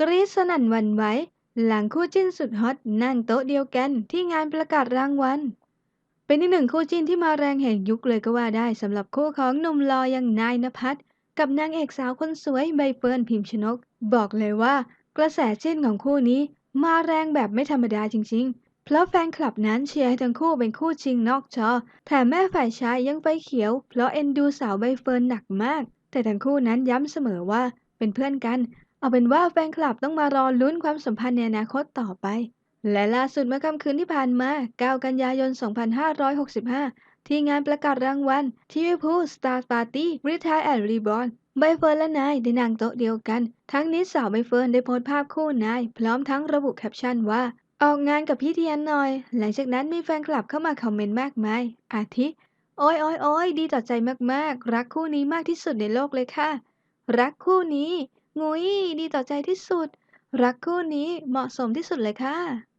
กรี๊ดสนั่นวันไหวหลังคู่จิ้นสุดฮอตนั่งโต๊ะเดียวกันที่งานประกาศรางวัล เป็นอีกหนึ่งคู่จิ้นที่มาแรงแห่งยุคเลยก็ว่าได้สำหรับคู่ของหนุ่มลออย่างนายณภัสกับนางเอกสาวคนสวยใบเฟิร์นพิมชนก บอกเลยว่า กระแสจิ้นของคู่นี้ มาแรงแบบไม่ธรรมดาจริง ๆ เพราะแฟนคลับนั้นเชียร์ให้ทั้งคู่เป็นคู่จริงนอกจอแถมแม่ฝ่ายชายยังไฟเขียว เพราะเอ็นดูสาวใบเฟิร์นหนักมาก แต่ทั้งคู่นั้นย้ำเสมอว่าเป็นเพื่อนกัน เอาเป็นว่าแฟนคลับต้องมารอลุ้นความสัมพันธ์ในอนาคตต่อไป และล่าสุดเมื่อค่ำคืนที่ผ่านมา 9 กันยายน 2565 ที่งานประกาศรางวัลทีวีพูสตาร์ปาร์ตี้รีทายแอนด์รีบอร์ใบเฟิร์นและนายได้นั่งโต๊ะเดียวกัน ทั้งนี้สาวใบเฟิร์นได้โพสต์ภาพคู่นาย พร้อมทั้งระบุแคปชั่นว่า ออกงานกับพี่เทียนหน่อย หลังจากนั้นมีแฟนคลับเข้ามาคอมเมนต์มากมาย อาทิโอ้ยโอ้ยโอ้ยดีต่อใจมากๆ รักคู่นี้มากที่สุดในโลกเลยค่ะ รักคู่นี้ งุยดีต่อใจที่สุด รักคู่นี้เหมาะสมที่สุดเลยค่ะ